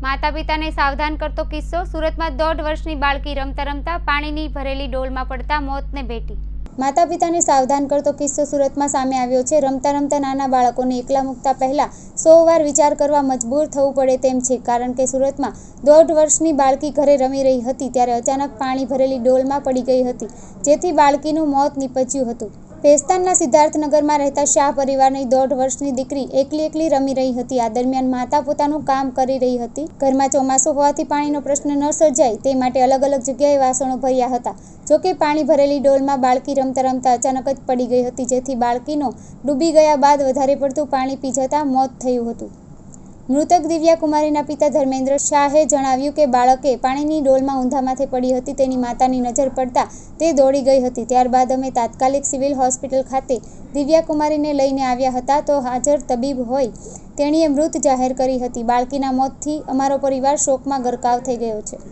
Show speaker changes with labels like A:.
A: માતા પિતાને સાવધાન કરતો કિસ્સો, સુરતમાં દોઢ વર્ષની બાળકી રમતા રમતા પાણીની ભરેલી ડોલમાં પડતા મોતને ભેટી. માતા પિતાને સાવધાન કરતો કિસ્સો સુરતમાં સામે આવ્યો છે. રમતા રમતા નાના બાળકોને એકલા મૂકતા પહેલા સો વાર વિચાર કરવા મજબૂર થવું પડે તેમ છે. કારણ કે સુરતમાં દોઢ વર્ષની બાળકી ઘરે રમી રહી હતી, ત્યારે અચાનક પાણી ભરેલી ડોલમાં પડી ગઈ હતી, જેથી બાળકીનું મોત નીપજ્યું હતું. ભેસ્તાનના સિદ્ધાર્થનગરમાં રહેતા શાહ પરિવારની દોઢ વર્ષની દીકરી એકલી એકલી રમી રહી હતી. આ દરમિયાન માતા પોતાનું કામ કરી રહી હતી. ઘરમાં ચોમાસું હોવાથી પાણીનો પ્રશ્ન ન સર્જાય તે માટે અલગ અલગ જગ્યાએ વાસણો ભર્યા હતા. જોકે પાણી ભરેલી ડોલમાં બાળકી રમતા રમતા અચાનક જ પડી ગઈ હતી, જેથી બાળકીનો ડૂબી ગયા બાદ વધારે પડતું પાણી પી જતાં મોત થયું હતું. મૃતક દિવ્યા કુમારીના પિતા ધર્મેન્દ્ર શાહે જણાવ્યું કે બાળકે પાણીની ડોલમાં ઊંધા માથે પડી હતી, તેની માતાની નજર પડતા તે દોડી ગઈ હતી. ત્યારબાદ અમે તાત્કાલિક સિવિલ હોસ્પિટલ ખાતે દિવ્યા કુમારીને લઈને આવ્યા હતા તો હાજર તબીબ હોય તેણીએ મૃત જાહેર કરી હતી. બાળકીના મોતથી અમારો પરિવાર શોકમાં ગરકાવ થઈ ગયો છે.